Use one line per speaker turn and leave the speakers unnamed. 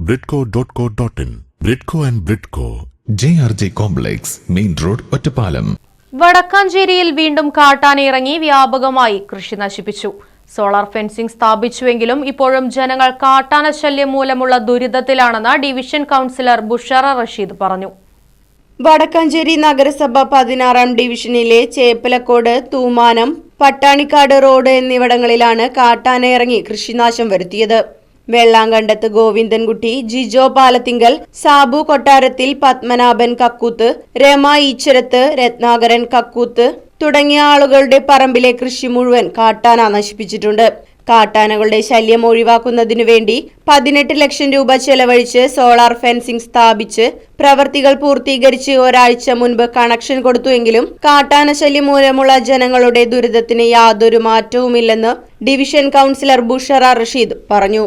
Bridco dot co dot in Bridco and Bridco
J R J complex main road Ottapalam
വടക്കാഞ്ചേരിയിൽ വീണ്ടും കാട്ടാനിറങ്ങി വ്യാപകമായി കൃഷി നശിപ്പിച്ചു. Solar fencing സ്ഥാപിച്ചുവെങ്കിലും ഇപ്പോഴും ജനങ്ങൾ കാട്ടാന ശല്യം മൂലമുള്ള ദുരിതത്തിലാണെന്ന് ഡിവിഷൻ കൌൺസിലർ ബുഷറ റഷീദ് പറഞ്ഞു.
വടക്കാഞ്ചേരി നഗരസഭ പതിനാറാം ഡിവിഷനിലെ ചേപ്പലക്കോട് തൂമാനം പട്ടാണിക്കാട് റോഡ് എന്നിവിടങ്ങളിലാണ് കാട്ടാന ഇറങ്ങി കൃഷിനാശം വരുത്തിയത്. വെള്ളാങ്കണ്ടത്ത് ഗോവിന്ദൻകുട്ടി ജിജോ പാലത്തിങ്കൽ സാബു കൊട്ടാരത്തിൽ പത്മനാഭൻ കക്കൂത്ത് രമ ഈച്ചരത്ത് രത്നാകരൻ കക്കൂത്ത് തുടങ്ങിയ ആളുകളുടെ പറമ്പിലെ കൃഷി മുഴുവൻ കാട്ടാന നശിപ്പിച്ചിട്ടുണ്ട്. കാട്ടാനകളുടെ ശല്യം ഒഴിവാക്കുന്നതിനു വേണ്ടി പതിനെട്ട് ലക്ഷം രൂപ ചെലവഴിച്ച് സോളാർ ഫെൻസിംഗ് സ്ഥാപിച്ച് പ്രവർത്തികൾ പൂർത്തീകരിച്ച് ഒരാഴ്ച മുൻപ് കണക്ഷൻ കൊടുത്തുവെങ്കിലും കാട്ടാന ശല്യം മൂലമുള്ള ജനങ്ങളുടെ ദുരിതത്തിന് യാതൊരു മാറ്റവുമില്ലെന്ന് ഡിവിഷൻ കൗൺസിലർ ബുഷറ റഷീദ് പറഞ്ഞു.